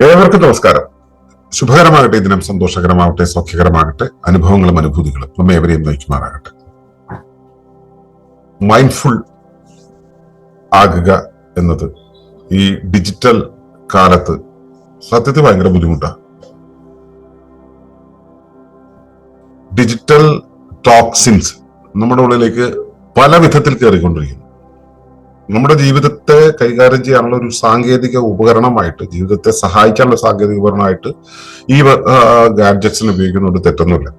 ഏവർക്കും നമസ്കാരം. ശുഭകരമാകട്ടെ ദിനം സന്തോഷകരമാകട്ടെ സൗഖ്യകരമാകട്ടെ അനുഭവങ്ങളും അനുഭൂതികളും നമ്മെ എവരെയും നയിക്കുമാറാകട്ടെ. മൈൻഡ്ഫുൾ ആകുക എന്നത് ഈ ഡിജിറ്റൽ കാലത്ത് സത്യത്തിൽ ഭയങ്കര ബുദ്ധിമുട്ടാണ് ഡിജിറ്റൽ ടോക്സിൻസ് നമ്മുടെ ഉള്ളിലേക്ക് പല വിധത്തിൽ കയറിക്കൊണ്ടിരിക്കുന്നു നമ്മുടെ ജീവിതത്തെ കൈകാര്യം ചെയ്യാനുള്ള ഒരു സാങ്കേതിക ഉപകരണമായിട്ട് ജീവിതത്തെ സഹായിക്കാനുള്ള സാങ്കേതിക ഉപകരണമായിട്ട് ഈ ഗാഡ്ജറ്റ്സിന് ഉപയോഗിക്കുന്നതുകൊണ്ട് തെറ്റൊന്നുമില്ല.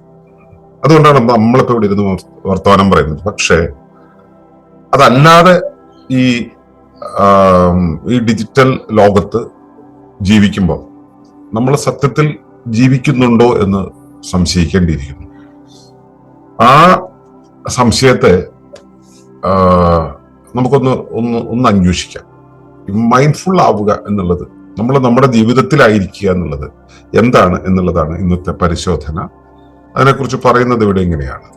അതുകൊണ്ടാണ് നമ്മളിപ്പോ ഇവിടെ ഇരുന്ന് വർത്തമാനം പറയുന്നത്. പക്ഷേ അതല്ലാതെ ഈ ഈ ഡിജിറ്റൽ ലോകത്ത് ജീവിക്കുമ്പോൾ നമ്മൾ സത്യത്തിൽ ജീവിക്കുന്നുണ്ടോ എന്ന് സംശയിക്കേണ്ടിയിരിക്കുന്നു. ആ സംശയത്തെ നമുക്കൊന്ന് ഒന്ന് ഒന്ന് അന്വേഷിക്കാം. മൈൻഡ്ഫുൾ ആവുക എന്നുള്ളത് നമ്മൾ നമ്മുടെ ജീവിതത്തിലായിരിക്കുക എന്നുള്ളത് എന്താണ് എന്നുള്ളതാണ് ഇന്നത്തെ പരിശോധന. അതിനെക്കുറിച്ച് പറയുന്നത് ഇവിടെ ഇങ്ങനെയാണ്.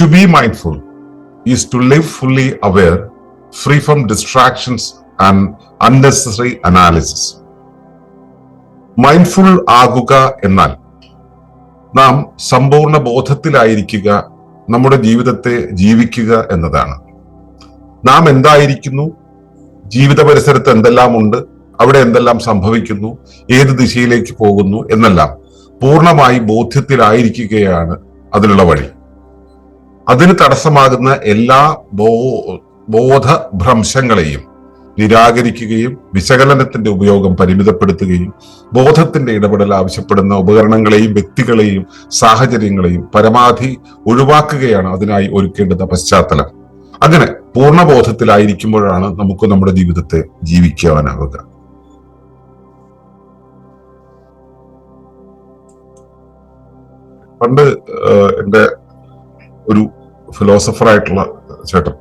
To be mindful is to live fully aware free from distractions and unnecessary analysis mindful ആകുക എന്നാൽ നാം സമ്പൂർണ ബോധത്തിലായിരിക്കുക നമ്മുടെ ജീവിതത്തെ ജീവിക്കുക എന്നതാണ്. നാം എന്തായിരിക്കുന്നു? ജീവിത പരിസരത്ത് എന്തെല്ലാം ഉണ്ട് അവിടെ എന്തെല്ലാം സംഭവിക്കുന്നു? ഏത് ദിശയിലേക്ക് പോകുന്നു? എന്നെല്ലാം പൂർണമായി ബോധ്യത്തിലായിരിക്കുകയാണ് അതിനുള്ള വഴി. അതിന് തടസ്സമാകുന്ന എല്ലാ ബോധഭ്രംശങ്ങളെയും നിരാകരിക്കുകയും വിശകലനത്തിന്റെ ഉപയോഗം പരിമിതപ്പെടുത്തുകയും ബോധത്തിന്റെ ഇടപെടൽ ആവശ്യപ്പെടുന്ന ഉപകരണങ്ങളെയും വ്യക്തികളെയും സാഹചര്യങ്ങളെയും പരമാവധി ഒഴിവാക്കുകയാണ് അതിനായി ഒരുക്കേണ്ടുന്ന പശ്ചാത്തലം. അങ്ങനെ പൂർണബോധത്തിലായിരിക്കുമ്പോഴാണ് നമുക്ക് നമ്മുടെ ജീവിതത്തെ ജീവിക്കുവാനാവുക പണ്ട് എന്റെ ഒരു ഫിലോസഫറായിട്ടുള്ള ചേട്ടൻ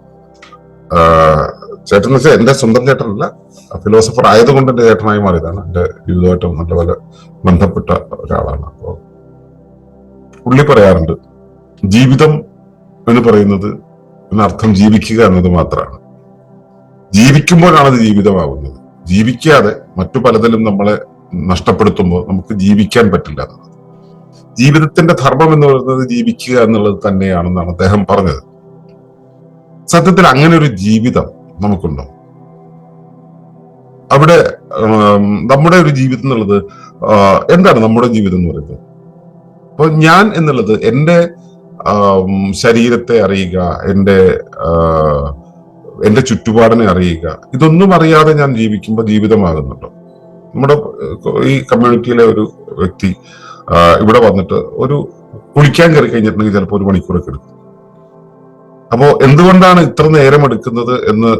ചേട്ടൻ എന്ന് വെച്ചാൽ എന്റെ സ്വന്തം ചേട്ടനല്ല ഫിലോസഫർ ആയതുകൊണ്ട് എന്റെ ചേട്ടനായി മാറിയതാണ്. എന്റെ ജീവിതമായിട്ടും നല്ലപോലെ ബന്ധപ്പെട്ട ഒരാളാണ്. അപ്പോൾ പുള്ളി പറയാറുണ്ട് ജീവിതം എന്ന് പറയുന്നത് അർത്ഥം ജീവിക്കുക എന്നത് മാത്രമാണ്. ജീവിക്കുമ്പോഴാണ് അത് ജീവിതമാകുന്നത് ജീവിക്കാതെ മറ്റു പലതിലും നമ്മളെ നഷ്ടപ്പെടുത്തുമ്പോൾ നമുക്ക് ജീവിക്കാൻ പറ്റില്ല ജീവിതത്തിന്റെ ധർമ്മം എന്ന് പറയുന്നത് ജീവിക്കുക എന്നുള്ളത് തന്നെയാണെന്നാണ് അദ്ദേഹം പറഞ്ഞത്. സത്യത്തിൽ അങ്ങനെ ഒരു ജീവിതം നമുക്കുണ്ടോ? അവിടെ നമ്മുടെ ഒരു ജീവിതം എന്നുള്ളത് എന്താണ് നമ്മുടെ ജീവിതം എന്ന് പറയുന്നത്? അപ്പൊ ഞാൻ എന്നുള്ളത് എന്റെ ശരീരത്തെ അറിയുക എന്റെ എന്റെ ചുറ്റുപാടിനെ അറിയുക ഇതൊന്നും അറിയാതെ ഞാൻ ജീവിക്കുമ്പോൾ ജീവിതമാകുന്നുണ്ടോ? നമ്മുടെ ഈ കമ്മ്യൂണിറ്റിയിലെ ഒരു വ്യക്തി ഇവിടെ വന്നിട്ട് ഒരു കുളിക്കാൻ കയറി കഴിഞ്ഞിട്ടുണ്ടെങ്കിൽ ചിലപ്പോൾ ഒരു മണിക്കൂറൊക്കെ എടുക്കും. അപ്പോ എന്തുകൊണ്ടാണ് ഇത്ര നേരം എടുക്കുന്നത് എന്ന്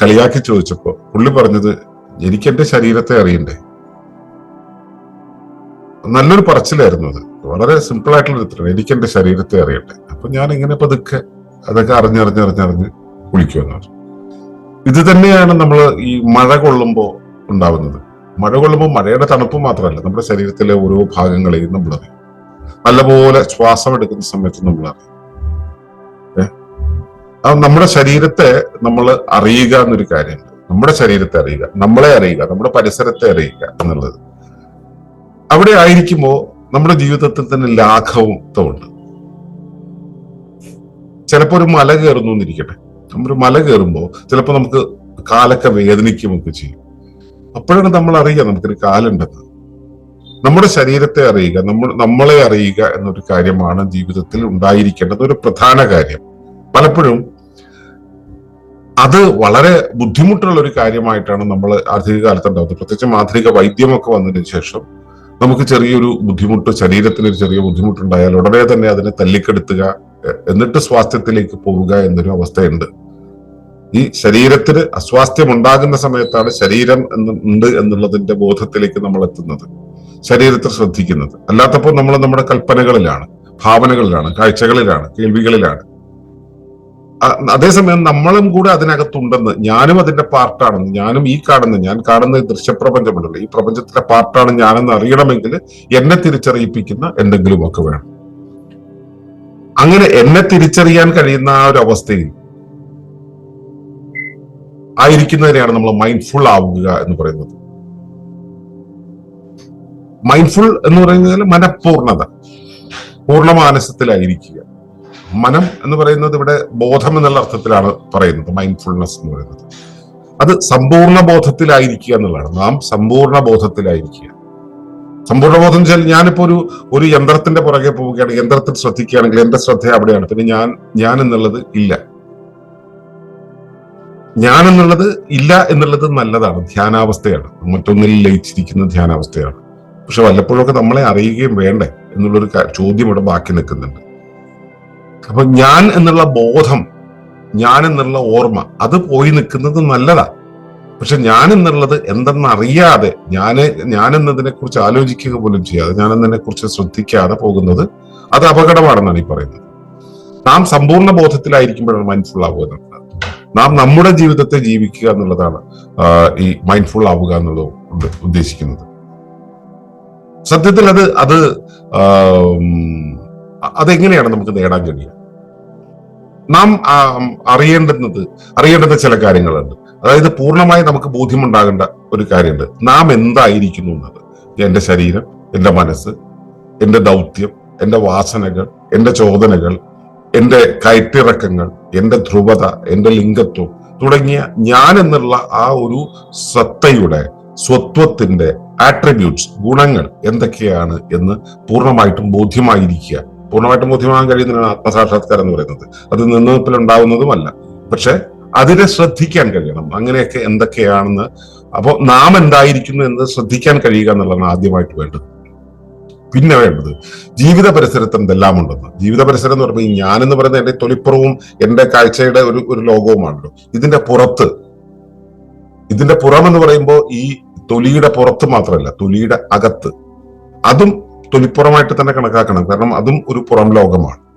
കളിയാക്കി ചോദിച്ചപ്പോ പുള്ളി പറഞ്ഞത് എനിക്ക് എന്റെ ശരീരത്തെ അറിയണ്ടേ? നല്ലൊരു പറച്ചിലായിരുന്നു അത്. വളരെ സിമ്പിൾ ആയിട്ടുള്ള ഉത്തരം. എനിക്ക് എന്റെ ശരീരത്തെ അറിയട്ടെ അപ്പൊ ഞാൻ ഇങ്ങനെ പതുക്കെ അതൊക്കെ അറിഞ്ഞറിഞ്ഞറിഞ്ഞറിഞ്ഞ് കുളിക്കുമെന്ന് പറഞ്ഞു ഇത് തന്നെയാണ് നമ്മൾ ഈ മഴ കൊള്ളുമ്പോ ഉണ്ടാവുന്നത്. മഴ കൊള്ളുമ്പോൾ മഴയുടെ തണുപ്പ് മാത്രമല്ല നമ്മുടെ ശരീരത്തിലെ ഓരോ ഭാഗങ്ങളെയും നമ്മൾ അറിയും നല്ലപോലെ ശ്വാസം എടുക്കുന്ന സമയത്ത് നമ്മൾ അറിയും? അത് നമ്മുടെ ശരീരത്തെ നമ്മൾ അറിയുക എന്നൊരു കാര്യമുണ്ട് നമ്മുടെ ശരീരത്തെ അറിയുക നമ്മളെ അറിയുക നമ്മുടെ പരിസരത്തെ അറിയുക എന്നുള്ളത്. അവിടെ ആയിരിക്കുമ്പോൾ നമ്മുടെ ജീവിതത്തിൽ തന്നെ ലാഘവത്വമുണ്ട് ചിലപ്പോ ഒരു മല കയറുന്നു എന്നിരിക്കട്ടെ. നമ്മളൊരു മല കയറുമ്പോ ചിലപ്പോൾ നമുക്ക് കാലൊക്കെ വേദനിക്കുമൊക്കെ ചെയ്യും. അപ്പോഴാണ് നമ്മൾ അറിയുക നമുക്കൊരു കാലുണ്ടെന്ന്. നമ്മുടെ ശരീരത്തെ അറിയുക നമ്മൾ നമ്മളെ അറിയുക എന്നൊരു കാര്യമാണ് ജീവിതത്തിൽ ഉണ്ടായിരിക്കേണ്ടത്. ഒരു പ്രധാന കാര്യം. പലപ്പോഴും അത് വളരെ ബുദ്ധിമുട്ടുള്ള ഒരു കാര്യമായിട്ടാണ് നമ്മൾ ആധുനിക കാലത്ത് ഉണ്ടാവുന്നത് പ്രത്യേകിച്ച് ആധുനിക വൈദ്യമൊക്കെ വന്നതിന് ശേഷം നമുക്ക് ചെറിയൊരു ബുദ്ധിമുട്ട് ശരീരത്തിന് ഒരു ചെറിയ ബുദ്ധിമുട്ടുണ്ടായാൽ ഉടനെ തന്നെ അതിനെ തല്ലിക്കെടുത്തുക എന്നിട്ട് സ്വാസ്ഥ്യത്തിലേക്ക് പോവുക എന്നൊരു അവസ്ഥയുണ്ട്. ഈ ശരീരത്തിന് അസ്വാസ്ഥ്യം ഉണ്ടാകുന്ന സമയത്താണ് ശരീരം ഉണ്ട് എന്നുള്ളതിന്റെ ബോധത്തിലേക്ക് നമ്മൾ എത്തുന്നത് ശരീരത്തെ ശ്രദ്ധിക്കുന്നത്. അല്ലാത്തപ്പോൾ നമ്മൾ നമ്മുടെ കൽപ്പനകളിലാണ് ഭാവനകളിലാണ് കാഴ്ചകളിലാണ് കേൾവികളിലാണ്. അതേസമയം നമ്മളും കൂടെ അതിനകത്തുണ്ടെന്ന് ഞാനും അതിന്റെ പാർട്ടാണെന്ന് ഞാനും ഈ കാണുന്ന ഞാൻ കാണുന്ന ദൃശ്യപ്രപഞ്ചമുണ്ടല്ലോ ഈ പ്രപഞ്ചത്തിന്റെ പാർട്ടാണ് ഞാനെന്ന് അറിയണമെങ്കിൽ എന്നെ തിരിച്ചറിയിപ്പിക്കുന്ന എന്തെങ്കിലുമൊക്കെ വേണം. അങ്ങനെ എന്നെ തിരിച്ചറിയാൻ കഴിയുന്ന ആ ഒരു അവസ്ഥയിൽ ആയിരിക്കുന്നതിനെയാണ് നമ്മൾ മൈൻഡ്ഫുൾ ആവുക എന്ന് പറയുന്നത്. മൈൻഡ്ഫുൾ എന്ന് പറയുന്നത് മനഃപൂർണത പൂർണ മാനസത്തിലായിരിക്കുക. മനം എന്ന് പറയുന്നത് ഇവിടെ ബോധം എന്നുള്ള അർത്ഥത്തിലാണ് പറയുന്നത്. മൈൻഡ്ഫുൾനെസ് എന്ന് പറയുന്നത്. അത് സമ്പൂർണ ബോധത്തിലായിരിക്കുക എന്നുള്ളതാണ്. നാം സമ്പൂർണ ബോധത്തിലായിരിക്കുക. സമ്പൂർണ ബോധം വെച്ചാൽ ഞാനിപ്പോ ഒരു ഒരു യന്ത്രത്തിന്റെ പുറകെ പോവുകയാണ് യന്ത്രത്തിൽ ശ്രദ്ധിക്കുകയാണെങ്കിൽ എന്റെ ശ്രദ്ധ അവിടെയാണ്. പിന്നെ ഞാൻ ഞാൻ എന്നുള്ളത് ഇല്ല. ഞാൻ എന്നുള്ളത് ഇല്ല എന്നുള്ളത് നല്ലതാണ്. ധ്യാനാവസ്ഥയാണ്. മറ്റൊന്നിൽ ലയിച്ചിരിക്കുന്ന ധ്യാനാവസ്ഥയാണ്. പക്ഷെ വല്ലപ്പോഴൊക്കെ നമ്മളെ അറിയുകയും വേണ്ടേ? എന്നുള്ളൊരു ചോദ്യം ഇവിടെ ബാക്കി നിൽക്കുന്നുണ്ട്. അപ്പൊ ഞാൻ എന്നുള്ള ബോധം ഞാൻ എന്നുള്ള ഓർമ്മ അത് പോയി നിൽക്കുന്നത് നല്ലതാ. പക്ഷെ ഞാൻ എന്നുള്ളത് എന്തെന്ന് അറിയാതെ ഞാൻ ഞാൻ എന്നതിനെ കുറിച്ച് ആലോചിക്കുക പോലും ചെയ്യാതെ ഞാൻ എന്നതിനെ കുറിച്ച് ശ്രദ്ധിക്കാതെ പോകുന്നത് അത് അപകടമാണെന്നാണ് ഈ പറയുന്നത്. നാം സമ്പൂർണ ബോധത്തിലായിരിക്കുമ്പോഴാണ് മൈൻഡ്ഫുൾ ആവുക എന്നുള്ളത്. നാം നമ്മുടെ ജീവിതത്തെ ജീവിക്കുക എന്നുള്ളതാണ് ഈ മൈൻഡ്ഫുൾ ആവുക എന്നുള്ളത് ഉദ്ദേശിക്കുന്നത്. സത്യത്തിൽ അത് അത് അതെങ്ങനെയാണ് നമുക്ക് നേടാൻ കഴിയുക? നാം അറിയേണ്ടുന്നത് അറിയേണ്ടുന്ന ചില കാര്യങ്ങളുണ്ട്. അതായത് പൂർണമായി നമുക്ക് ബോധ്യമുണ്ടാകേണ്ട ഒരു കാര്യമുണ്ട്. നാം എന്തായിരിക്കുന്നു എന്നത്. എന്റെ ശരീരം എന്റെ മനസ്സ് എന്റെ ദൗത്യം എന്റെ വാസനകൾ എന്റെ ചോദനകൾ എന്റെ കയറ്റിറക്കങ്ങൾ എന്റെ ധ്രുവത എന്റെ ലിംഗത്വം തുടങ്ങിയ ഞാൻ എന്നുള്ള ആ ഒരു സത്തയുടെ സ്വത്വത്തിന്റെ ആട്രിബ്യൂട്ട്സ് ഗുണങ്ങൾ എന്തൊക്കെയാണ് എന്ന് പൂർണമായിട്ടും ബോധ്യമായിരിക്കുക. പൂർണമായിട്ടും ബോധ്യമാകാൻ കഴിയുന്നതിനാണ് ആത്മസാക്ഷാത്കാരം എന്ന് പറയുന്നത്. അത് നിന്നപ്പിൽ ഉണ്ടാവുന്നതുമല്ല. പക്ഷെ അതിനെ ശ്രദ്ധിക്കാൻ കഴിയണം. അങ്ങനെയൊക്കെ എന്തൊക്കെയാണെന്ന്. അപ്പോൾ നാം എന്തായിരിക്കുന്നു എന്ന് ശ്രദ്ധിക്കാൻ കഴിയുക എന്നുള്ളതാണ് ആദ്യമായിട്ട് വേണ്ടത്. പിന്നെ വേണ്ടത് ജീവിത പരിസരത്ത് എന്തെല്ലാം ഉണ്ടെന്ന്. ജീവിത പരിസരം എന്ന് പറയുമ്പോൾ ഞാൻ എന്ന് പറയുന്നത് എന്റെ തൊലിപ്പുറവും എന്റെ കാഴ്ചയുടെ ഒരു ഒരു ലോകവുമാണല്ലോ. ഇതിന്റെ പുറത്ത് ഇതിന്റെ പുറം എന്ന് പറയുമ്പോൾ ഈ തൊലിയുടെ പുറത്ത് മാത്രമല്ല തൊലിയുടെ അകത്ത്. അതും തൊലിപ്പുറമായിട്ട് തന്നെ കണക്കാക്കണം. കാരണം അതും ഒരു പുറം ലോകമാണ്.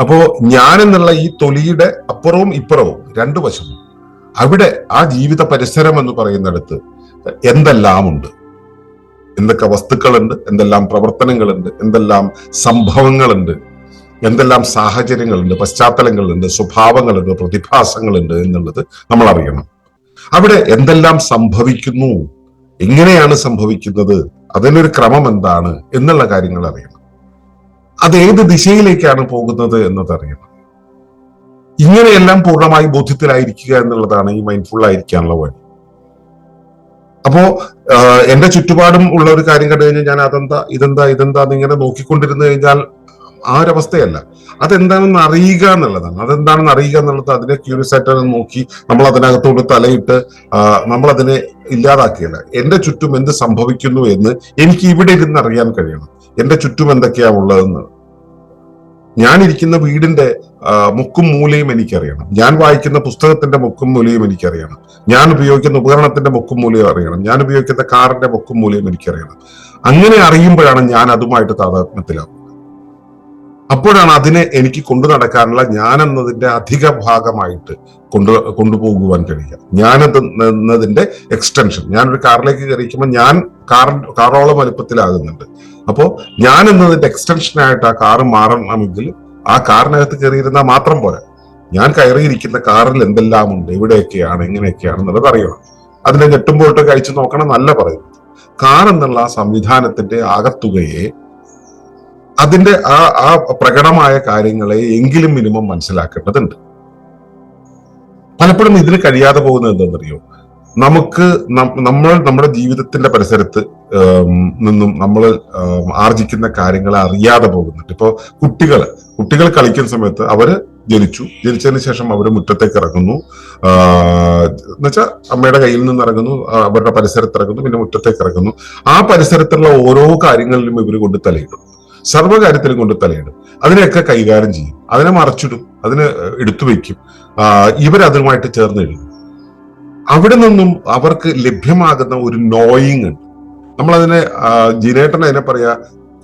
അപ്പോ ഞാൻ എന്നുള്ള ഈ തൊലിയുടെ അപ്പുറവും ഇപ്പുറവും രണ്ടു വശവും. അവിടെ ആ ജീവിത പരിസരം എന്ന് പറയുന്നിടത്ത് എന്തെല്ലാം ഉണ്ട്? എന്തൊക്കെ വസ്തുക്കളുണ്ട്? എന്തെല്ലാം പ്രവർത്തനങ്ങളുണ്ട്? എന്തെല്ലാം സംഭവങ്ങളുണ്ട്? എന്തെല്ലാം സാഹചര്യങ്ങളുണ്ട്? പശ്ചാത്തലങ്ങളുണ്ട്? സ്വഭാവങ്ങളുണ്ട്? പ്രതിഭാസങ്ങളുണ്ട്? എന്നുള്ളത് നമ്മൾ അറിയണം അവിടെ എന്തെല്ലാം സംഭവിക്കുന്നു? എങ്ങനെയാണ് സംഭവിക്കുന്നത്? അതിനൊരു ക്രമം എന്താണ് എന്നുള്ള കാര്യങ്ങൾ അറിയണം. അത് ഏത് ദിശയിലേക്കാണ് പോകുന്നത് എന്നതറിയണം ഇങ്ങനെയെല്ലാം പൂർണമായി ബോധ്യത്തിലായിരിക്കുക എന്നുള്ളതാണ് ഈ മൈൻഡ്ഫുൾ ആയിരിക്കാനുള്ള വഴി. അപ്പോ എന്റെ ചുറ്റുപാടും ഉള്ള ഒരു കാര്യം കണ്ടു കഴിഞ്ഞാൽ ഞാൻ അതെന്താ ഇതെന്താ ഇതെന്താ ഇങ്ങനെ നോക്കിക്കൊണ്ടിരുന്നു കഴിഞ്ഞാൽ ആ ഒരവസ്ഥയല്ല അതെന്താണെന്ന് അറിയുക എന്നുള്ളതാണ്. അതെന്താണെന്ന് അറിയുക എന്നുള്ളത് അതിനെ ക്യൂരിയസ് ആയിട്ട് നോക്കി നമ്മൾ അതിനകത്തോട് തലയിട്ട് നമ്മൾ അതിനെ ഇല്ലാതാക്കിയല്ല. എന്റെ ചുറ്റും എന്ത് സംഭവിക്കുന്നു എന്ന് എനിക്ക് ഇവിടെ ഇരുന്ന് അറിയാൻ കഴിയണം. എന്റെ ചുറ്റും എന്തൊക്കെയാ ഉള്ളതെന്ന്. ഞാനിരിക്കുന്ന വീടിന്റെ മുക്കും മൂലയും എനിക്കറിയണം. ഞാൻ വായിക്കുന്ന പുസ്തകത്തിന്റെ മുക്കും മൂലയും എനിക്കറിയണം. ഞാൻ ഉപയോഗിക്കുന്ന ഉപകരണത്തിന്റെ മുക്കും മൂലയും അറിയണം. ഞാൻ ഉപയോഗിക്കുന്ന കാറിന്റെ മുക്കും മൂലയും എനിക്കറിയണം. അങ്ങനെ അറിയുമ്പോഴാണ് ഞാൻ അതുമായിട്ട് താതാത്മ്യത്തിലാവുന്നത്. അപ്പോഴാണ് അതിനെ എനിക്ക് കൊണ്ടു നടക്കാനുള്ള ഞാൻ എന്നതിന്റെ അധിക ഭാഗമായിട്ട് കൊണ്ടു കൊണ്ടുപോകുവാൻ കഴിയുക. ഞാൻ എന്ന- എന്നതിന്റെ എക്സ്റ്റൻഷൻ ഞാനൊരു കാറിലേക്ക് കയറിക്കുമ്പോൾ ഞാൻ കാർ കാറോളം വലുപ്പത്തിലാകുന്നുണ്ട്. അപ്പോ ഞാൻ എന്നതിന്റെ എക്സ്റ്റൻഷൻ ആയിട്ട് ആ കാറ് മാറണമെങ്കിൽ ആ കാറിനകത്ത് കയറിയിരുന്നാൽ മാത്രം പോരാ. ഞാൻ കയറിയിരിക്കുന്ന കാറിൽ എന്തെല്ലാം ഉണ്ട് എവിടെയൊക്കെയാണ് എങ്ങനെയൊക്കെയാണ് എന്നുള്ളത് അറിയണം. അതിനെ ഞെട്ടുമ്പോഴൊക്കെ കഴിച്ചു നോക്കണം നല്ല പറയുന്നത് കാർ എന്നുള്ള ആ സംവിധാനത്തിന്റെ ആകത്തുകയെ അതിന്റെ ആ ആ പ്രകടമായ കാര്യങ്ങളെ എങ്കിലും മിനിമം മനസ്സിലാക്കേണ്ടതുണ്ട്. പലപ്പോഴും ഇതിന് കഴിയാതെ പോകുന്നത് എന്താണെന്നറിയോ? നമുക്ക് നമ്മൾ നമ്മുടെ ജീവിതത്തിന്റെ പരിസരത്ത് നിന്നും നമ്മൾ ആർജിക്കുന്ന കാര്യങ്ങളെ അറിയാതെ പോകുന്നുണ്ട്. ഇപ്പൊ കുട്ടികൾ കുട്ടികൾ കളിക്കുന്ന സമയത്ത് അവർ ജനിച്ചു. ജനിച്ചതിന് ശേഷം അവർ മുറ്റത്തേക്ക് ഇറങ്ങുന്നു. എന്നുവെച്ചാൽ അമ്മയുടെ കയ്യിൽ നിന്ന് ഇറങ്ങുന്നു അവരുടെ പരിസരത്ത് ഇറങ്ങുന്നു പിന്നെ മുറ്റത്തേക്ക് ഇറങ്ങുന്നു. ആ പരിസരത്തുള്ള ഓരോ കാര്യങ്ങളിലും ഇവർ കൊണ്ട് തലയിടും. സർവകാര്യത്തിലും കൊണ്ട് തലയിടും. അതിനെയൊക്കെ കൈകാര്യം ചെയ്യും. അതിനെ മറച്ചിടും. അതിനെ എടുത്തു വയ്ക്കും. ഇവരതുമായിട്ട് ചേർന്ന് എഴുതും. അവിടെ നിന്നും അവർക്ക് ലഭ്യമാകുന്ന ഒരു നോയിങ് ഉണ്ട്. നമ്മളതിനെ ജിനേട്ടൻ അതിനെ പറയാ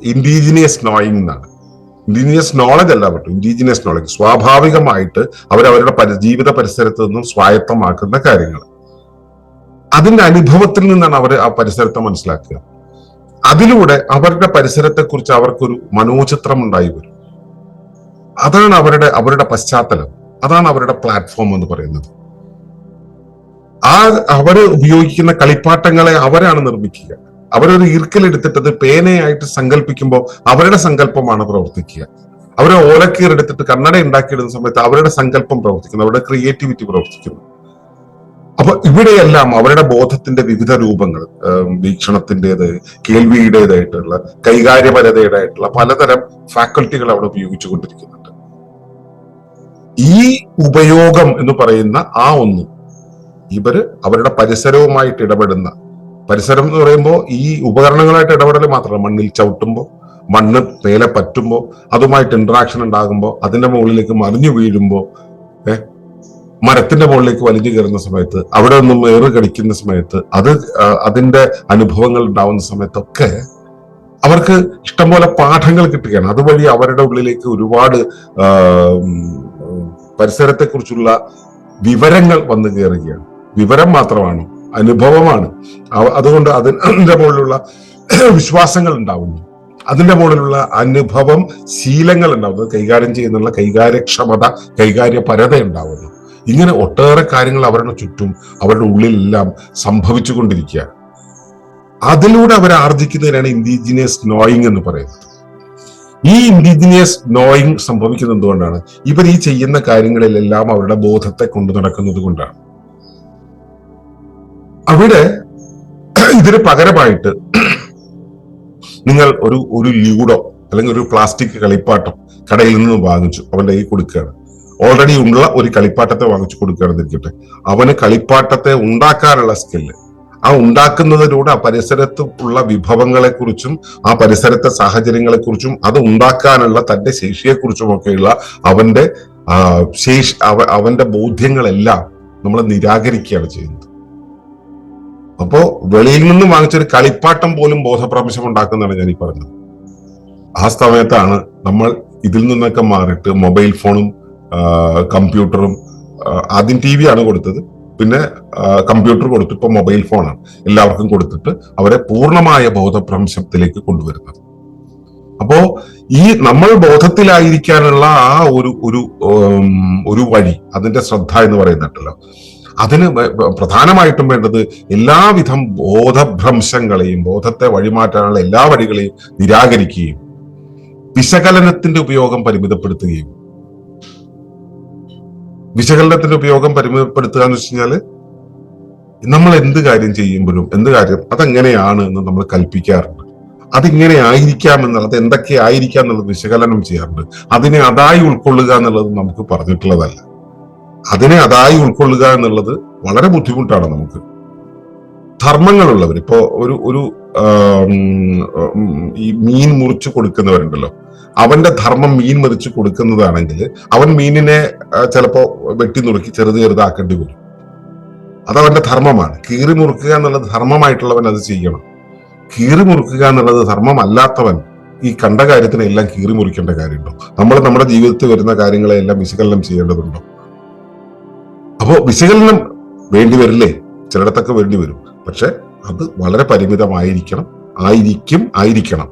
ഇൻഡീജിനിയസ് നോയിങ് എന്നാണ്. ഇൻഡീജിനിയസ് നോളജ് അല്ല പറ്റും ഇൻഡീജിനിയസ് നോളജ് സ്വാഭാവികമായിട്ട് അവരവരുടെ പരി- ജീവിത പരിസരത്ത് നിന്നും സ്വായത്തമാക്കുന്ന കാര്യങ്ങൾ. അതിന്റെ അനുഭവത്തിൽ നിന്നാണ് അവർ ആ പരിസരത്തെ മനസ്സിലാക്കുക. അതിലൂടെ അവരുടെ പരിസരത്തെ കുറിച്ച് അവർക്കൊരു മനോചിത്രം ഉണ്ടായി വരും. അതാണ് അവരുടെ അവരുടെ പശ്ചാത്തലം. അതാണ് അവരുടെ പ്ലാറ്റ്ഫോം എന്ന് പറയുന്നത്. ആ അവർ ഉപയോഗിക്കുന്ന കളിപ്പാട്ടങ്ങളെ അവരാണ് നിർമ്മിക്കുക. അവരൊരു ഈർക്കലെടുത്തിട്ടത് പേനയായിട്ട് സങ്കല്പിക്കുമ്പോൾ അവരുടെ സങ്കല്പമാണ് പ്രവർത്തിക്കുക. അവരെ ഓലക്കീർ എടുത്തിട്ട് കണ്ണട ഉണ്ടാക്കിയിടുന്ന സമയത്ത് അവരുടെ സങ്കല്പം പ്രവർത്തിക്കുന്നു. അവരുടെ ക്രിയേറ്റിവിറ്റി പ്രവർത്തിക്കുന്നു. അപ്പൊ ഇവിടെയെല്ലാം അവരുടെ ബോധത്തിന്റെ വിവിധ രൂപങ്ങൾ വീക്ഷണത്തിന്റെത് കേൾവിയുടേതായിട്ടുള്ള കൈകാര്യപരതയുടേതായിട്ടുള്ള പലതരം ഫാക്കൽറ്റികൾ അവിടെ ഉപയോഗിച്ചുകൊണ്ടിരിക്കുന്നുണ്ട്. ഈ ഉപയോഗം എന്ന് പറയുന്ന ആ ഒന്ന് ഇവർ അവരുടെ പരിസരവുമായിട്ട് ഇടപെടുന്ന പരിസരം എന്ന് പറയുമ്പോൾ ഈ ഉപകരണങ്ങളായിട്ട് ഇടപെടൽ മാത്രമല്ല മണ്ണിൽ ചവിട്ടുമ്പോൾ മണ്ണ് പേല പറ്റുമ്പോൾ അതുമായിട്ട് ഇന്ററാക്ഷൻ ഉണ്ടാകുമ്പോൾ അതിന്റെ മുകളിലേക്ക് മറിഞ്ഞു വീഴുമ്പോൾ മരത്തിന്റെ മുകളിലേക്ക് വലിഞ്ഞു കയറുന്ന സമയത്ത് അവിടെ നിന്നും ഏറ് കടിക്കുന്ന സമയത്ത് അത് അതിന്റെ അനുഭവങ്ങൾ ഉണ്ടാവുന്ന സമയത്തൊക്കെ അവർക്ക് ഇഷ്ടംപോലെ പാഠങ്ങൾ കിട്ടുകയാണ്. അതുവഴി അവരുടെ ഉള്ളിലേക്ക് ഒരുപാട് പരിസരത്തെ കുറിച്ചുള്ള പരിസരത്തെക്കുറിച്ചുള്ള വിവരങ്ങൾ വന്നു കയറുകയാണ്. വിവരം മാത്രമാണ് അനുഭവമാണ്. അതുകൊണ്ട് അതിന്റെ മുകളിലുള്ള വിശ്വാസങ്ങൾ ഉണ്ടാവുന്നു. അതിന്റെ മുകളിലുള്ള അനുഭവം ശീലങ്ങൾ ഉണ്ടാവുന്നു. കൈകാര്യം ചെയ്യുന്നുള്ള കൈകാര്യക്ഷമത കൈകാര്യപരത ഉണ്ടാവുന്നു. ഇങ്ങനെ ഒട്ടേറെ കാര്യങ്ങൾ അവരുടെ ചുറ്റും അവരുടെ ഉള്ളിലെല്ലാം സംഭവിച്ചുകൊണ്ടിരിക്കുകയാണ് അതിലൂടെ അവർ ആർജിക്കുന്നതിനാണ് ഇൻഡിജിനിയസ് നോയിങ് എന്ന് പറയുന്നത്. ഈ ഇൻഡിജിനിയസ് നോയിങ് സംഭവിക്കുന്നത് എന്തുകൊണ്ടാണ്? ഇവർ ഈ ചെയ്യുന്ന കാര്യങ്ങളിലെല്ലാം അവരുടെ ബോധത്തെ കൊണ്ടു നടക്കുന്നത് കൊണ്ടാണ്. അവിടെ ഇതിന് പകരമായിട്ട് നിങ്ങൾ ഒരു ഒരു ലൂഡോ അല്ലെങ്കിൽ ഒരു പ്ലാസ്റ്റിക് കളിപ്പാട്ടം കടയിൽ നിന്ന് വാങ്ങിച്ചു അവന്റെ കൈ കൊടുക്കുകയാണ്. ഓൾറെഡി ഉള്ള ഒരു കളിപ്പാട്ടത്തെ വാങ്ങിച്ചു കൊടുക്കുകയാണെന്നിരിക്കട്ടെ അവന് കളിപ്പാട്ടത്തെ ഉണ്ടാക്കാനുള്ള സ്കില്ല് ആ ഉണ്ടാക്കുന്നതിലൂടെ ആ പരിസരത്ത് ഉള്ള വിഭവങ്ങളെ കുറിച്ചും ആ പരിസരത്തെ സാഹചര്യങ്ങളെ കുറിച്ചും അത് ഉണ്ടാക്കാനുള്ള തന്റെ ശേഷിയെ കുറിച്ചും ഒക്കെയുള്ള അവന്റെ ശേഷി അവ- അവന്റെ ബോധ്യങ്ങളെല്ലാം നമ്മൾ നിരാകരിക്കുകയാണ് ചെയ്യുന്നത്. അപ്പോ വെളിയിൽ നിന്ന് വാങ്ങിച്ചൊരു കളിപ്പാട്ടം പോലും ബോധപ്രാപശം ഉണ്ടാക്കുന്നതാണ് ഞാൻ ഈ പറഞ്ഞത്. ആ സമയത്താണ് നമ്മൾ ഇതിൽ നിന്നൊക്കെ മാറിയിട്ട് മൊബൈൽ ഫോണും കമ്പ്യൂട്ടറും ആദ്യം ടി വി ആണ് കൊടുത്തത്. പിന്നെ കമ്പ്യൂട്ടർ കൊടുത്തു. ഇപ്പൊ മൊബൈൽ ഫോണാണ്. എല്ലാവർക്കും കൊടുത്തിട്ട് അവരെ പൂർണമായ ബോധഭ്രംശത്തിലേക്ക് കൊണ്ടുവരുന്നത്. അപ്പോ ഈ നമ്മൾ ബോധത്തിലായിരിക്കാനുള്ള ആ ഒരു ഒരു ഒരു വഴി അതിന്റെ ശ്രദ്ധ എന്ന് പറയുന്നുണ്ടല്ലോ അതിന് പ്രധാനമായിട്ടും വേണ്ടത് എല്ലാവിധം ബോധഭ്രംശങ്ങളെയും ബോധത്തെ വഴിമാറ്റാനുള്ള എല്ലാ വഴികളെയും നിരാകരിക്കുകയും വിശകലനത്തിന്റെ ഉപയോഗം പരിമിതപ്പെടുത്തുകയും വിശകലനത്തിന്റെ ഉപയോഗം പരിമിതപ്പെടുത്തുക എന്ന് വെച്ച് കഴിഞ്ഞാൽ നമ്മൾ എന്ത് കാര്യം ചെയ്യുമ്പോഴും എന്ത് കാര്യം അതെങ്ങനെയാണ് എന്ന് നമ്മൾ കൽപ്പിക്കാറുണ്ട്. അതിങ്ങനെ ആയിരിക്കാം എന്നുള്ളത് എന്തൊക്കെ ആയിരിക്കാം എന്നുള്ളത് വിശകലനം ചെയ്യാറുണ്ട്. അതിനെ അതായി ഉൾക്കൊള്ളുക എന്നുള്ളത് നമുക്ക് പറഞ്ഞിട്ടുള്ളതല്ല. അതിനെ അതായി ഉൾക്കൊള്ളുക എന്നുള്ളത് വളരെ ബുദ്ധിമുട്ടാണ് നമുക്ക്. ധർമ്മങ്ങളുള്ളവർ. ഇപ്പോ ഒരു ഒരു ഈ മീൻ മുറിച്ച് കൊടുക്കുന്നവരുണ്ടല്ലോ. അവന്റെ ധർമ്മം മീൻ മുറിച്ച് കൊടുക്കുന്നതാണെങ്കിൽ അവൻ മീനിനെ ചിലപ്പോ വെട്ടി നുറുക്കി ചെറുത് ചെറുതാക്കേണ്ടി വരും. അത് അവന്റെ ധർമ്മമാണ്. കീറി മുറുക്കുക എന്നുള്ളത് ധർമ്മമായിട്ടുള്ളവൻ അത് ചെയ്യണം. കീറി മുറുക്കുക എന്നുള്ളത് ധർമ്മമല്ലാത്തവൻ ഈ കണ്ട കാര്യത്തിനെല്ലാം കീറി മുറിക്കേണ്ട കാര്യമുണ്ടോ? നമ്മൾ നമ്മുടെ ജീവിതത്തിൽ വരുന്ന കാര്യങ്ങളെല്ലാം വിശകലനം ചെയ്യേണ്ടതുണ്ടോ? അപ്പോ വിശകലനം വേണ്ടി വരില്ലേ? ചിലയിടത്തൊക്കെ വേണ്ടി വരും. പക്ഷെ അത് വളരെ പരിമിതമായിരിക്കണം. ആയിരിക്കും ആയിരിക്കണം.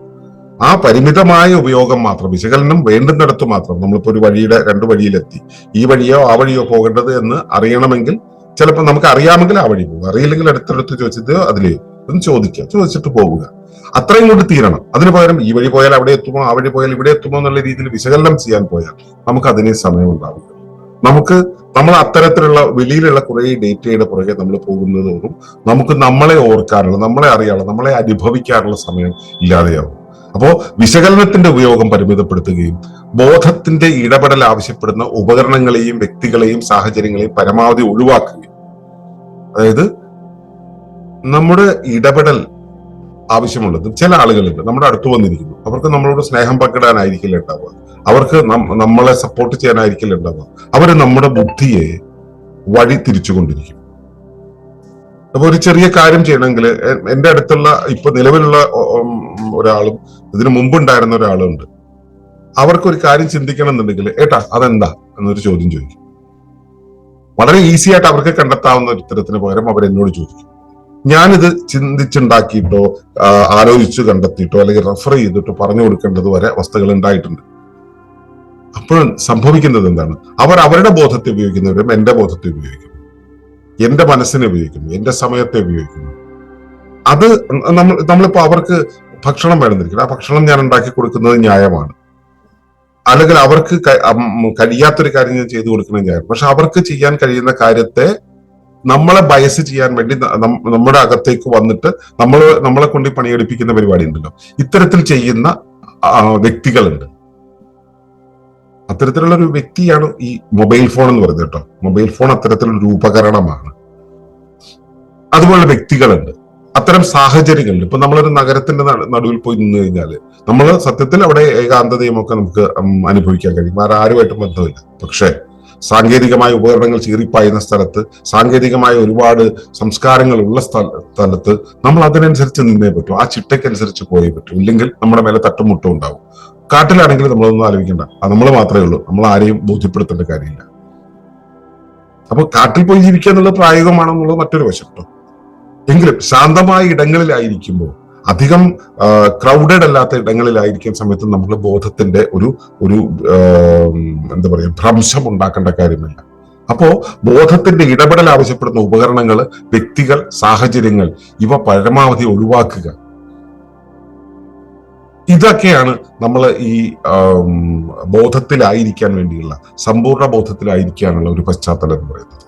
ആ പരിമിതമായ ഉപയോഗം മാത്രം വിശകലനം വേണ്ടുന്നിടത്ത് മാത്രം നമ്മളിപ്പോ ഒരു വഴിയുടെ രണ്ട് വഴിയിലെത്തി. ഈ വഴിയോ ആ വഴിയോ പോകേണ്ടത് എന്ന് അറിയണമെങ്കിൽ ചിലപ്പോൾ നമുക്ക് അറിയാമെങ്കിൽ ആ വഴി പോകും. അറിയില്ലെങ്കിൽ അടുത്തടുത്ത് ചോദിച്ചത് അതിലെയോ എന്ന് ചോദിക്കുക ചോദിച്ചിട്ട് പോവുക. അത്രയും കൊണ്ട് തീരണം. അതിന് പകരം ഈ വഴി പോയാൽ അവിടെ എത്തുമോ ആ വഴി പോയാൽ ഇവിടെ എത്തുമോ എന്നുള്ള രീതിയിൽ വിശകലനം ചെയ്യാൻ പോയാൽ നമുക്ക് അതിനെ സമയം ഉണ്ടാവില്ല നമുക്ക് നമ്മൾ അത്തരത്തിലുള്ള വെളിയിലുള്ള കുറെ ഡേറ്റയുടെ പുറകെ നമ്മൾ പോകുന്നതോറും നമുക്ക് നമ്മളെ ഓർക്കാനുള്ള നമ്മളെ അറിയാനുള്ള നമ്മളെ അനുഭവിക്കാനുള്ള സമയം ഇല്ലാതെയാവും. അപ്പോ വിശകലനത്തിന്റെ ഉപയോഗം പരിമിതപ്പെടുത്തുകയും ബോധത്തിന്റെ ഇടപെടൽ ആവശ്യപ്പെടുന്ന ഉപകരണങ്ങളെയും വ്യക്തികളെയും സാഹചര്യങ്ങളെയും പരമാവധി ഒഴിവാക്കുകയും. അതായത് നമ്മുടെ ഇടപെടൽ ആവശ്യമുള്ളത് ചില ആളുകളുണ്ട് നമ്മുടെ അടുത്ത് വന്നിരിക്കുന്നു. അവർക്ക് നമ്മളോട് സ്നേഹം പങ്കിടാനായിരിക്കില്ല ഉണ്ടാവുക. അവർക്ക് നമ്മളെ സപ്പോർട്ട് ചെയ്യാനായിരിക്കില്ല ഉണ്ടാവുക അവർ നമ്മുടെ ബുദ്ധിയെ വഴി തിരിച്ചുകൊണ്ടിരിക്കും. അപ്പൊ ഒരു ചെറിയ കാര്യം ചെയ്യണമെങ്കിൽ എന്റെ അടുത്തുള്ള ഇപ്പൊ നിലവിലുള്ള ഒരാളും ഇതിനു മുമ്പ് ഉണ്ടായിരുന്ന ഒരാളും ഉണ്ട് അവർക്ക് ഒരു കാര്യം ചിന്തിക്കണം എന്നുണ്ടെങ്കിൽ ഏട്ടാ അതെന്താ? എന്നൊരു ചോദ്യം ചോദിക്കും. വളരെ ഈസി ആയിട്ട് അവർക്ക് കണ്ടെത്താവുന്ന ഒരു ഉത്തരത്തിന് പകരം അവർ എന്നോട് ചോദിക്കും. ഞാനിത് ചിന്തിച്ചുണ്ടാക്കിയിട്ടോ ആലോചിച്ച് കണ്ടെത്തിയിട്ടോ അല്ലെങ്കിൽ റെഫർ ചെയ്തിട്ടോ പറഞ്ഞു കൊടുക്കേണ്ടത് വരെ വസ്തുക്കൾ ഉണ്ടായിട്ടുണ്ട്. അപ്പോൾ സംഭവിക്കുന്നത് എന്താണ്? അവർ അവരുടെ ബോധത്തെ ഉപയോഗിക്കുന്നവരും എന്റെ ബോധത്തെ ഉപയോഗിക്കും എന്റെ മനസ്സിനെ ഉപയോഗിക്കുന്നു എന്റെ സമയത്തെ ഉപയോഗിക്കുന്നു. അത് നമ്മൾ നമ്മളിപ്പോ അവർക്ക് ഭക്ഷണം വേണമെന്നിരിക്കണം. ആ ഭക്ഷണം ഞാൻ ഉണ്ടാക്കി കൊടുക്കുന്നത് ന്യായമാണ്. അല്ലെങ്കിൽ അവർക്ക് കഴിയാത്തൊരു കാര്യം ഞാൻ ചെയ്തു കൊടുക്കുന്നത് ന്യായം പക്ഷെ അവർക്ക് ചെയ്യാൻ കഴിയുന്ന കാര്യത്തെ നമ്മളെ ബയസ് ചെയ്യാൻ വേണ്ടി നമ്മുടെ അകത്തേക്ക് വന്നിട്ട് നമ്മൾ നമ്മളെ കൊണ്ട് പണിയെടുപ്പിക്കുന്ന പരിപാടി ഉണ്ടല്ലോ ഇത്തരത്തിൽ ചെയ്യുന്ന വ്യക്തികളുണ്ട്. അത്തരത്തിലുള്ള ഒരു വ്യക്തിയാണ് ഈ മൊബൈൽ ഫോൺ എന്ന് പറയുന്നത് കേട്ടോ. മൊബൈൽ ഫോൺ അത്തരത്തിലൊരു ഉപകരണമാണ് അതുപോലെ വ്യക്തികളുണ്ട്. അത്തരം സാഹചര്യങ്ങളിൽ ഇപ്പൊ നമ്മളൊരു നഗരത്തിന്റെ നടുവിൽ പോയി നിന്ന് കഴിഞ്ഞാൽ നമ്മൾ സത്യത്തിൽ അവിടെ ഏകാന്തതയും ഒക്കെ നമുക്ക് അനുഭവിക്കാൻ കഴിയും. വേറെ ആരുമായിട്ടും ബന്ധമില്ല. പക്ഷേ സാങ്കേതികമായ ഉപകരണങ്ങൾ ചീറിപ്പായുന്ന സ്ഥലത്ത് സാങ്കേതികമായ ഒരുപാട് സംസ്കാരങ്ങൾ ഉള്ള സ്ഥല- സ്ഥലത്ത് നമ്മൾ അതിനനുസരിച്ച് നിന്നേ പറ്റൂ. ആ ചിട്ടയ്ക്കനുസരിച്ച് പോയേ പറ്റൂ. ഇല്ലെങ്കിൽ നമ്മുടെ മേലെ തട്ടുമുട്ടും ഉണ്ടാവും. കാട്ടിലാണെങ്കിൽ നമ്മളൊന്നും ആലോചിക്കണ്ട. നമ്മൾ മാത്രമേ ഉള്ളൂ. നമ്മൾ ആരെയും ബോധ്യപ്പെടുത്തേണ്ട കാര്യമില്ല. അപ്പൊ കാട്ടിൽ പോയി ജീവിക്കുക എന്നുള്ളത് പ്രായോഗികമാണെന്നുള്ളത് മറ്റൊരു വശം കേട്ടോ എങ്കിലും ശാന്തമായ ഇടങ്ങളിലായിരിക്കുമ്പോൾ അധികം ക്രൗഡഡ് അല്ലാത്ത ഇടങ്ങളിലായിരിക്കുന്ന സമയത്ത് നമ്മൾ ബോധത്തിന്റെ ഒരു ഒരു എന്താ പറയുക ഭ്രംശം ഉണ്ടാക്കേണ്ട കാര്യമില്ല. അപ്പോ ബോധത്തിന്റെ ഇടപെടൽ ആവശ്യപ്പെടുന്ന ഉപകരണങ്ങൾ വ്യക്തികൾ സാഹചര്യങ്ങൾ ഇവ പരമാവധി ഒഴിവാക്കുക. ഇതൊക്കെയാണ് നമ്മൾ ഈ ബോധത്തിലായിരിക്കാൻ വേണ്ടിയുള്ള സമ്പൂർണ ബോധത്തിലായിരിക്കാനുള്ള ഒരു പശ്ചാത്തലം എന്ന് പറയുന്നത്.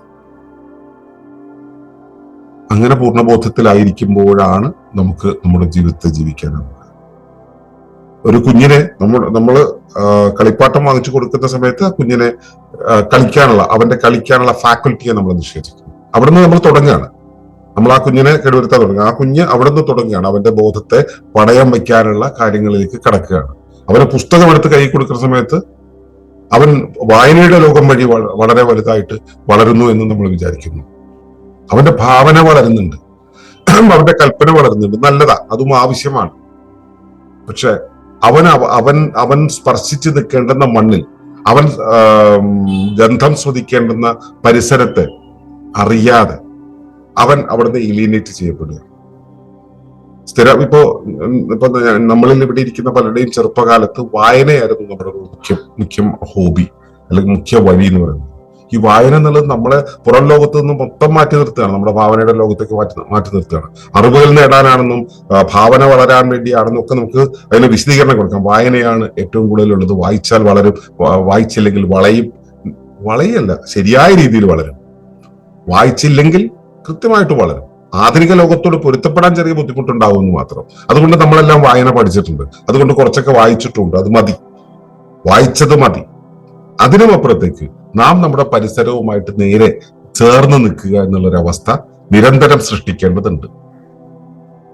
അങ്ങനെ പൂർണബോധത്തിലായിരിക്കുമ്പോഴാണ് നമുക്ക് നമ്മുടെ ജീവിതത്തെ ജീവിക്കാനാവുക ഒരു കുഞ്ഞിനെ നമ്മൾ നമ്മൾ കളിപ്പാട്ടം വാങ്ങിച്ചു കൊടുക്കുന്ന സമയത്ത് കുഞ്ഞിനെ കളിക്കാനുള്ള അവന്റെ കളിക്കാനുള്ള ഫാക്കൽറ്റിയെ നമ്മൾ നിഷേധിക്കുന്നു. അവിടുന്ന് നമ്മൾ തുടങ്ങുകയാണ്. നമ്മൾ ആ കുഞ്ഞിനെ കെടുവരുത്താൻ തുടങ്ങുക ആ കുഞ്ഞ് അവിടെ നിന്ന് തുടങ്ങുകയാണ്. അവന്റെ ബോധത്തെ പടയം വയ്ക്കാനുള്ള കാര്യങ്ങളിലേക്ക് കടക്കുകയാണ്. അവന് പുസ്തകം എടുത്ത് കൈ കൊടുക്കുന്ന സമയത്ത് അവൻ വായനയുടെ ലോകം വഴി വളരെ വലുതായിട്ട് വളരുന്നു എന്ന് നമ്മൾ വിചാരിക്കുന്നു. അവന്റെ ഭാവന വളരുന്നുണ്ട്. അവന്റെ കൽപ്പന വളരുന്നുണ്ട്. നല്ലതാ. അതും ആവശ്യമാണ്. പക്ഷെ അവൻ അവൻ അവൻ സ്പർശിച്ചു നിൽക്കേണ്ടുന്ന മണ്ണിൽ അവൻ ഗന്ധം സ്വദിക്കേണ്ടുന്ന പരിസരത്തെ അറിയാതെ അവൻ അവിടുന്ന് ഇലീനേറ്റ് ചെയ്യപ്പെടുക. സ്ഥിരം ഇപ്പോ ഇപ്പൊ നമ്മളിൽ ഇവിടെ ഇരിക്കുന്ന പലരുടെയും ചെറുപ്പകാലത്ത് വായനയായിരുന്നു നമ്മുടെ മുഖ്യ മുഖ്യം ഹോബി അല്ലെങ്കിൽ മുഖ്യ വഴി എന്ന് പറയുന്നത്. ഈ വായന എന്നുള്ളത് നമ്മളെ പുറം ലോകത്ത് നിന്ന് മൊത്തം മാറ്റി നിർത്തുകയാണ്. നമ്മുടെ ഭാവനയുടെ ലോകത്തേക്ക് മാറ്റി മാറ്റി നിർത്തുകയാണ്. അറിവുകൾ നേടാനാണെന്നും ഭാവന വളരാൻ വേണ്ടിയാണെന്നും ഒക്കെ നമുക്ക് അതിന് വിശദീകരണം കൊടുക്കാം. വായനയാണ് ഏറ്റവും കൂടുതലുള്ളത്. വായിച്ചാൽ വളരും വായിച്ചില്ലെങ്കിൽ വളയും വളയല്ല ശരിയായ രീതിയിൽ വളരും. വായിച്ചില്ലെങ്കിൽ കൃത്യമായിട്ട് വളരും. ആധുനിക ലോകത്തോട് പൊരുത്തപ്പെടാൻ ചെറിയ ബുദ്ധിമുട്ടുണ്ടാവും എന്ന് മാത്രം. അതുകൊണ്ട് നമ്മളെല്ലാം വായന പഠിച്ചിട്ടുണ്ട്. അതുകൊണ്ട് കുറച്ചൊക്കെ വായിച്ചിട്ടുണ്ട്. അത് മതി. വായിച്ചത് മതി. അതിനുമപ്പുറത്തേക്ക് നാം നമ്മുടെ പരിസരവുമായിട്ട് നേരെ ചേർന്ന് നിൽക്കുക എന്നുള്ളൊരവസ്ഥ നിരന്തരം സൃഷ്ടിക്കേണ്ടതുണ്ട്.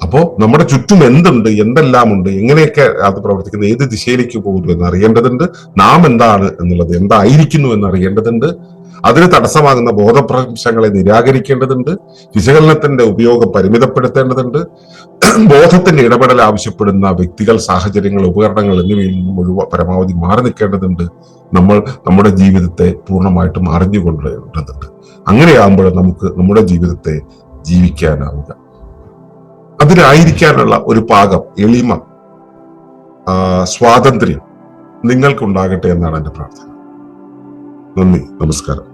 അപ്പോ നമ്മുടെ ചുറ്റും എന്തുണ്ട്? എന്തെല്ലാം ഉണ്ട് എങ്ങനെയൊക്കെ അത് പ്രവർത്തിക്കുന്നത് ഏത് ദിശയിലേക്ക് പോകുന്നു എന്ന് അറിയേണ്ടതുണ്ട് നാം എന്താണ് എന്നുള്ളത്? എന്തായിരിക്കുന്നു എന്ന് അറിയേണ്ടതുണ്ട് അതിന് തടസ്സമാകുന്ന ബോധപ്രംശങ്ങളെ നിരാകരിക്കേണ്ടതുണ്ട് വിശകലനത്തിന്റെ ഉപയോഗം പരിമിതപ്പെടുത്തേണ്ടതുണ്ട് ബോധത്തിന്റെ ഇടപെടൽ ആവശ്യപ്പെടുന്ന വ്യക്തികൾ സാഹചര്യങ്ങൾ ഉപകരണങ്ങൾ എന്നിവയിൽ നിന്നും ഒഴിവ പരമാവധി മാറി നിൽക്കേണ്ടതുണ്ട്. നമ്മൾ നമ്മുടെ ജീവിതത്തെ പൂർണമായിട്ടും അറിഞ്ഞുകൊണ്ടേണ്ടതുണ്ട്. അങ്ങനെയാകുമ്പോൾ നമുക്ക് നമ്മുടെ ജീവിതത്തെ ജീവിക്കാനാവുക. അതിനായിരിക്കാനുള്ള ഒരു പാകം എളിമ സ്വാതന്ത്ര്യം നിങ്ങൾക്കുണ്ടാകട്ടെ എന്നാണ് എന്റെ പ്രാർത്ഥന. നന്ദി നമസ്കാരം.